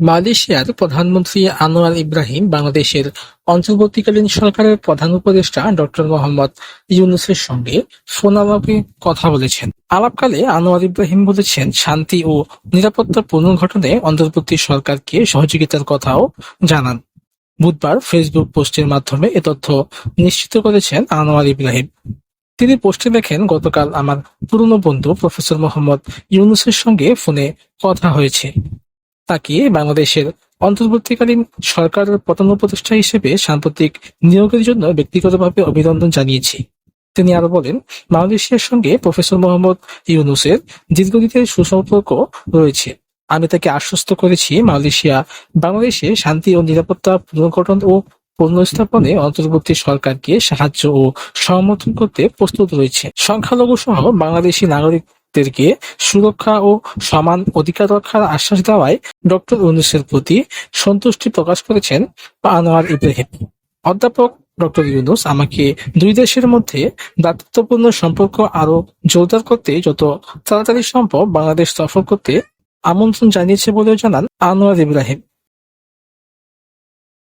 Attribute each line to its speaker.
Speaker 1: মালয়েশিয়ার প্রধানমন্ত্রী আনোয়ার ইব্রাহিম বাংলাদেশের অন্তর্বর্তীকালীন সরকারের প্রধান উপদেষ্টা ডক্টর মোহাম্মদ ইউনুসের সঙ্গে ফোনালাপে কথা বলেছেন। আলাপকালে আনোয়ার ইব্রাহিম বলেছেন, শান্তি ও নিরাপত্তা পুনর্গঠনে অন্তর্বর্তী সরকারকে সহযোগিতার কথাও জানান। বুধবার ফেসবুক পোস্টের মাধ্যমে এ তথ্য নিশ্চিত করেছেন আনোয়ার ইব্রাহিম। তিনি পোস্টে দেখেন, গতকাল আমার পুরনো বন্ধু প্রফেসর মোহাম্মদ ইউনুসের সঙ্গে ফোনে কথা হয়েছে। তাকে বাংলাদেশের অন্তর্বর্তীকালীন সরকারের প্রধান উপদেষ্টা হিসেবে সাম্প্রতিক নিয়োগের জন্য ব্যক্তিগতভাবে অভিনন্দন জানিয়েছি। তিনি আরও বলেন মালয়েশিয়ার সঙ্গে প্রফেসর মোহাম্মদ ইউনুসের দীর্ঘদিনের সুসম্পর্ক রয়েছে। আমি তাকে আশ্বস্ত করেছি, মালয়েশিয়া, বাংলাদেশে শান্তি ও নিরাপত্তা পুনর্গঠন ও পুনঃস্থাপনে অন্তর্বর্তী সরকারকে সাহায্য ও সমর্থন করতে প্রস্তুত রয়েছে। সংখ্যালঘু সহ বাংলাদেশি নাগরিকদেরকে সুরক্ষা ও সমান অধিকার রক্ষার আশ্বাস দেওয়ায় ডক্টর ইউনুসের প্রতি সন্তুষ্টি প্রকাশ করেছেন আনোয়ার ইব্রাহিম। অধ্যাপক ডক্টর ইউনুস, আমাকে দুই দেশের মধ্যে ভ্রাতৃত্বপূর্ণ সম্পর্ক আরও জোরদার করতে, যত তাড়াতাড়ি সম্ভব বাংলাদেশ সফর করতে আমন্ত্রণ জানিয়েছে বলেও জানান আনোয়ার ইব্রাহিম।